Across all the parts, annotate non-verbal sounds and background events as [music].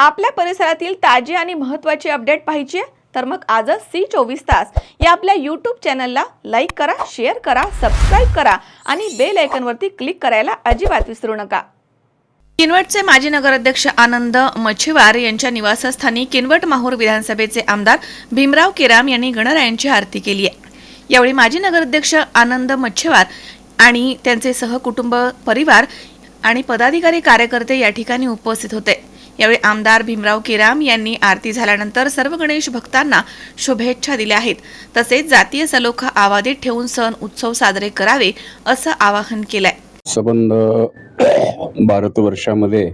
आपल्या परिसरातील ताजी आणि महत्त्वाची अपडेट पाहिजे? तर मग आजच सी चोवीस तास या आपल्या यूट्यूब चॅनलला लाईक करा शेअर करा सबस्क्राईब करा आणि बेल आयकनवरती क्लिक करायला अजिबात विसरू नका. किनवटचे माजी नगराध्यक्ष आनंद मच्छीवार यांच्या निवासस्थानी किनवट माहूर विधानसभेचे आमदार भीमराव केराम यांनी गणरायांची आरती केली आहे. यावेळी माजी नगराध्यक्ष आनंद मच्छीवार आणि त्यांचे सहकुटुंब परिवार आणि पदाधिकारी कार्यकर्ते या ठिकाणी उपस्थित होते. यावेळी आमदार भीमराव केराम यांनी आरती झाल्यानंतर सर्व गणेश भक्तांना शुभेच्छा दिल्या आहेत. तसेच जातीय सलोखा आवादित ठेवून सण उत्सव साजरे करावे असं आवाहन केलंय. संबंध [coughs] भारतवर्षामध्ये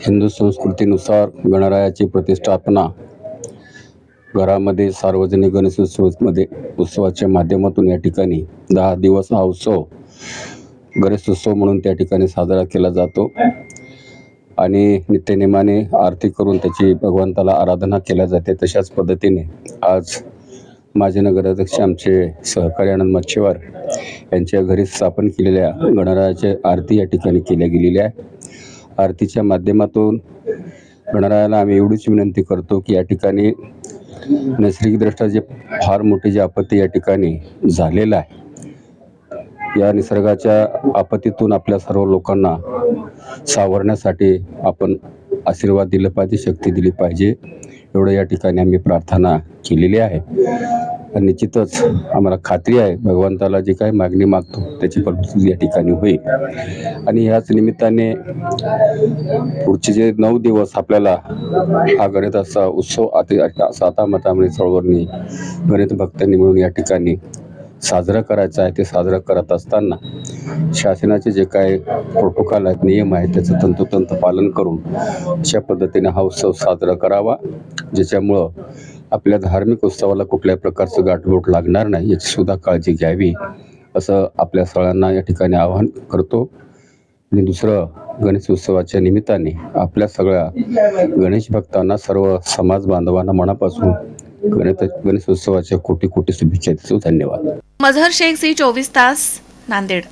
हिंदू संस्कृतीनुसार गणरायाची प्रतिष्ठापना घरामध्ये सार्वजनिक गणेशोत्सवमध्ये उत्सवाच्या माध्यमातून या ठिकाणी दहा दिवस हा उत्सव गणेशोत्सव म्हणून त्या ठिकाणी साजरा केला जातो. आणि नित्यनेमाने आरती करून त्याची भगवंताला आराधना केल्या जाते तशाच पद्धतीने आज माझे नगराध्यक्ष आमचे सहकारी आनंद मच्छीवार यांच्या घरी स्थापन केलेल्या गणरायाच्या आरती या ठिकाणी केल्या गेलेली आहे. आरतीच्या माध्यमातून गणरायाला आम्ही एवढीच विनंती करतो की या ठिकाणी नैसर्गिकदृष्ट्या जे फार मोठी जे आपत्ती या ठिकाणी झालेलं आहे. या निसर्गाच्या आपत्तीतून आपल्या सर्व लोकांना सावरण्यासाठी आपण आशीर्वाद दिले पाहिजे शक्ती दिली पाहिजे. एवढं या ठिकाणी आम्ही प्रार्थना केलेली आहे. आणि निश्चितच आम्हाला खात्री आहे भगवंताला जी काही मागणी मागतो त्याची प्रवृत्ती या ठिकाणी होईल. आणि ह्याच निमित्ताने पुढचे जे नऊ दिवस आपल्याला हा गणिताचा उत्सव आता साता मतामध्ये चळवळणी गणित भक्तांनी मिळून या ठिकाणी साजरा करायचा आहे ते साजरं करत असताना शासनाचे जे काय प्रोटोकॉल आहेत नियम आहेत त्याचं तंतोतंत पालन करून अशा पद्धतीने हा उत्सव साजरा करावा ज्याच्यामुळं आपल्या धार्मिक उत्सवाला कुठल्याही प्रकारचं गाठबोट लागणार नाही याची सुद्धा काळजी घ्यावी असं आपल्या सगळ्यांना या ठिकाणी आवाहन करतो. आणि दुसरं गणेश उत्सवाच्या निमित्ताने आपल्या सगळ्या गणेश भक्तांना सर्व समाज बांधवांना मनापासून गणेश गणेश उत्सवाच्या कोटी कोटी शुभेच्छा देतो. धन्यवाद. मझहर शेख सी चोवीस तास नांदेड.